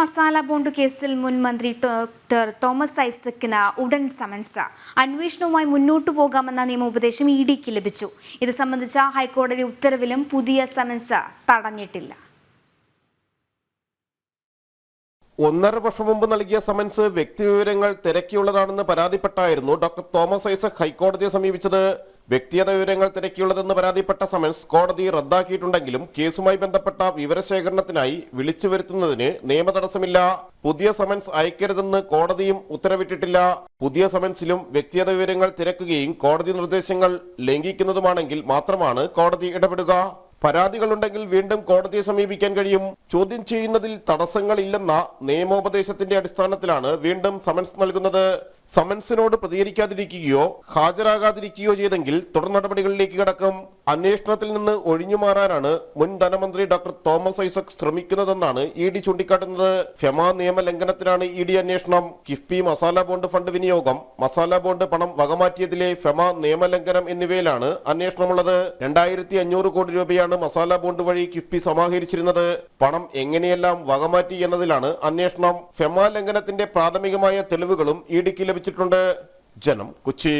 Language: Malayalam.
മസാല ബോണ്ട് കേസിൽ മുൻ മന്ത്രി ഡോക്ടർ തോമസ് ഐസക്കിന് ഉടൻ സമൻസ്. അന്വേഷണവുമായി മുന്നോട്ടു പോകാമെന്ന നിയമോപദേശം ഇ ഡിക്ക് ലഭിച്ചു. ഇത് സംബന്ധിച്ച ഹൈക്കോടതി ഉത്തരവിലും പുതിയ സമൻസ് തടഞ്ഞിട്ടില്ല. ഒന്നര വർഷം മുമ്പ് നൽകിയ സമൻസ് വ്യക്തിവിവരങ്ങൾ തിരക്കിയുള്ളതാണെന്ന് പരാതിപ്പെട്ടായിരുന്നു ഡോക്ടർ തോമസ് ഐസക് ഹൈക്കോടതിയെ സമീപിച്ചത്. വ്യക്തിഗത വിവരങ്ങൾ തിരക്കിയുള്ളതെന്ന് പരാതിപ്പെട്ട സമൻസ് കോടതി റദ്ദാക്കിയിട്ടുണ്ടെങ്കിലും കേസുമായി ബന്ധപ്പെട്ട വിവരശേഖരണത്തിനായി വിളിച്ചു വരുത്തുന്നതിന് നിയമതടസ്സമില്ല. പുതിയ സമൻസ് അയക്കരുതെന്ന് കോടതിയും ഉത്തരവിട്ടിട്ടില്ല. പുതിയ സമൻസിലും വ്യക്തിഗത വിവരങ്ങൾ തിരക്കുകയും കോടതി നിർദ്ദേശങ്ങൾ ലംഘിക്കുന്നതുമാണെങ്കിൽ മാത്രമാണ് കോടതി ഇടപെടുക. പരാതികളുണ്ടെങ്കിൽ വീണ്ടും കോടതിയെ സമീപിക്കാൻ കഴിയും. ചോദ്യം ചെയ്യുന്നതിൽ തടസ്സങ്ങളില്ലെന്ന നിയമോപദേശത്തിന്റെ അടിസ്ഥാനത്തിലാണ് വീണ്ടും സമൻസ് നൽകുന്നത്. സമൻസിനോട് പ്രതികരിക്കാതിരിക്കുകയോ ഹാജരാകാതിരിക്കുകയോ ചെയ്തെങ്കിൽ തുടർ നടപടികളിലേക്ക് കടക്കും. അന്വേഷണത്തിൽ നിന്ന് ഒഴിഞ്ഞു മാറാനാണ് മുൻ ധനമന്ത്രി ഡോക്ടർ തോമസ് ഐസക് ശ്രമിക്കുന്നതെന്നാണ് ഇ ഡി ചൂണ്ടിക്കാട്ടുന്നത്. ഫെമ നിയമ ലംഘനത്തിനാണ് ഇ ഡി അന്വേഷണം. കിഫ്ബി മസാല ബോണ്ട് ഫണ്ട് വിനിയോഗം മസാല ബോണ്ട് പണം വകമാറ്റിയതിലെ ഫെമ നിയമലംഘനം എന്നിവയിലാണ് അന്വേഷണമുള്ളത്. രണ്ടായിരത്തി അഞ്ഞൂറ് കോടി രൂപയാണ് മസാല ബോണ്ട് വഴി കിഫ്ബി സമാഹരിച്ചിരുന്നത്. പണം എങ്ങനെയെല്ലാം വകമാറ്റി എന്നതിലാണ് അന്വേഷണം. ഫെമ ലംഘനത്തിന്റെ പ്രാഥമികമായ തെളിവുകളും ഇ ഡിക്ക് ലഭിച്ചിട്ടുണ്ട്. ജനം കൊച്ചി.